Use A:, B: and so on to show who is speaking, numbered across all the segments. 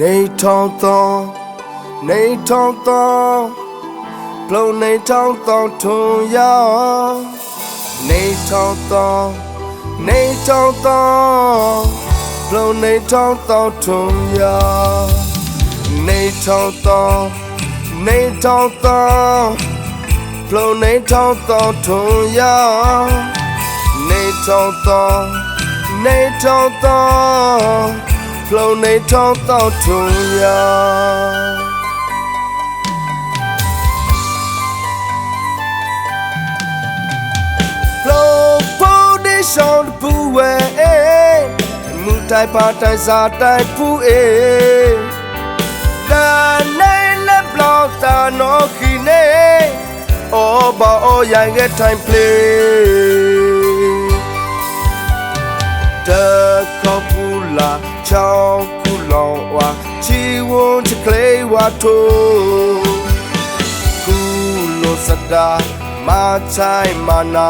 A: နေထောင်းသောနေထောင်းသောပလုံနေထောင်းသောထွန်ရနေထောင်းသောနေထောင်းသောပလုံနေထောင်းသောထွန်ရနေထောင်းသောနေထောင်းသောပလုံနေထောင်းသောထွန်ရနေထောင်းသောနေထောင်းသော flow နေထောင်းတော့ထွန်ရဖိုးဒီရှောင်းပူဝဲမူတိုင်ပါတိုင်စားတိုင်ပူအေလာနိုင်လက်ဘလော့တာနော်ခီနေအော်ဘာအော်ရိုင်းခဲ့တိုင် play ဝါထိုကူလိုစတာမာချိုင်မနာ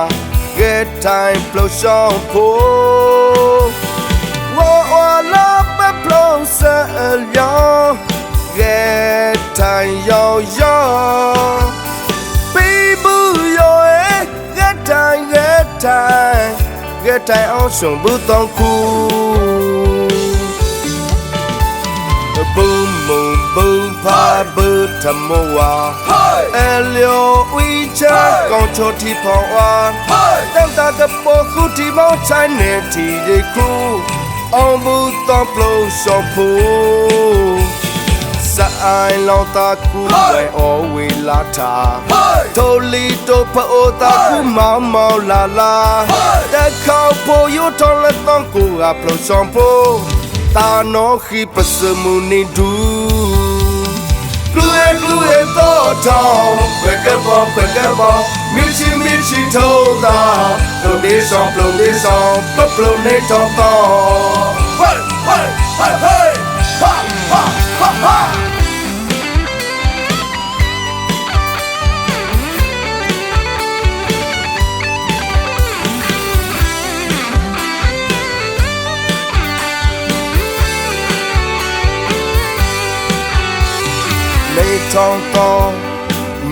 A: get time flow show po wo wa la pe flow sa yo get time yo yo people yo eh get time get time get time အောင်ဆုံးဘူးတော့ကူ boom boom boom pa bu tamoa
B: Hey!
A: အလျော်ဝီချာကောင်းချောတီဖောင်းဝါ
B: Hey!
A: တန်တာကပေါ်ခုတီမောင်းချိုင်းနေတီဒီခုအောင်ဘူးတော့ပလို့ရှော့ဖို့စအိုင်လောင်းတာကူဝဲ always လာတာ
B: Hey!
A: တိုလီတိုဖိုတာကူမောင်မောင်လာလာ
B: Hey!
A: တခေါဖို့ယူထောင်းလက်တော့ကူအပလို့ရှော့ဖို့တာနောခိပစမှုနေဒူ Glue glue to town Quick up quick up Michi michi toda Donation donation Puplo ne to to
B: Hey! Hey! Hey! Hey!
A: ထောင်းတောင်း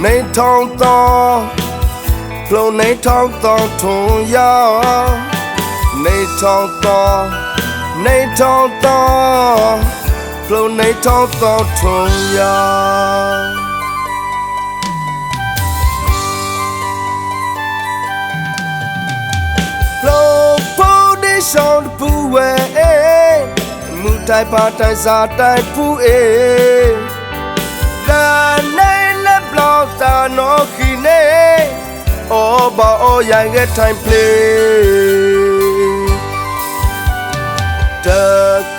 A: နေထောင်းတောင်းဖလုံးနေထောင်းတောင်းထွန်ရနေထောင်းတောင်းနေထောင်းတောင်းဖလုံးနေထောင်းတောင်းထွန်ရ Flow foundation ပူဝဲမူတိုင်ပါတိုင်စားတိုင်ပူအေ အော်ဘာအော်ရိုင်းခဲ့တိုင် play တ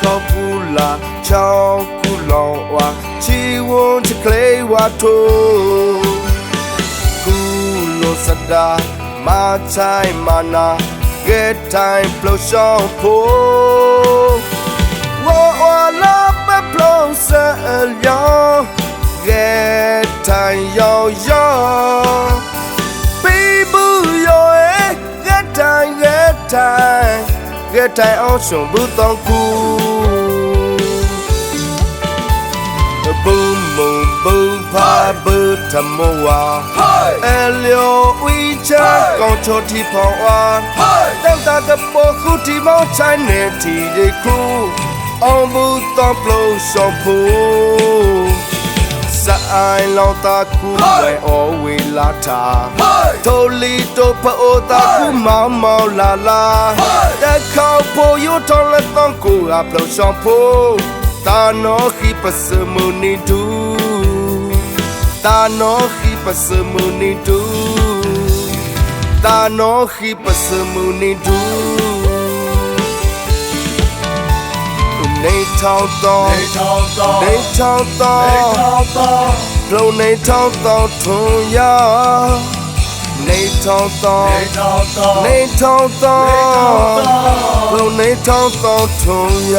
A: ကောပူလာချောင်းကူလောင်ဝါချီဝွန်ချကလေးဝါထိုကူလိုစတာမာချိုင်မနာ get time flow show get time get time အောင်ဆုံးဘူးတော့ကူ boom boom boom pa bu tamoa
B: Hey!
A: အလျော်ဝီချာကောင်းချောတီဖောင်းဝါ
B: Hey!
A: တန်တာကပေါ်ခုတီမောင်းချိုင်းနေတီဒီခုအောင်ဘူးတော့ပလို့ရှော့ဖို့ စအိုင်လောင်းတာကူဝဲ always လာတာ
B: Hey!
A: တိုလီတိုဖိုတာကူမောင်မောင်လာလာ
B: Hey!
A: တခေါဖို့ယူထောင်းလက်တော့ကူအပလို့ရှော့ဖို့တာနောခိပစမှုနေဒူတာနောခိ ပစမှုနေဒူတာနောခိပစမှုနေဒူနေထောင်းတော့
B: Hey! Tom Tom!
A: နေထောင်းတော့
B: Hey! Tom Tom!
A: လုံးနေထောင်းတော့ထွန်ရနေထောင်းတော့
B: Hey! Tom Tom!
A: နေထောင်းတော့
B: Hey! Tom Tom!
A: လုံးနေထောင်းတော့ထွန်ရ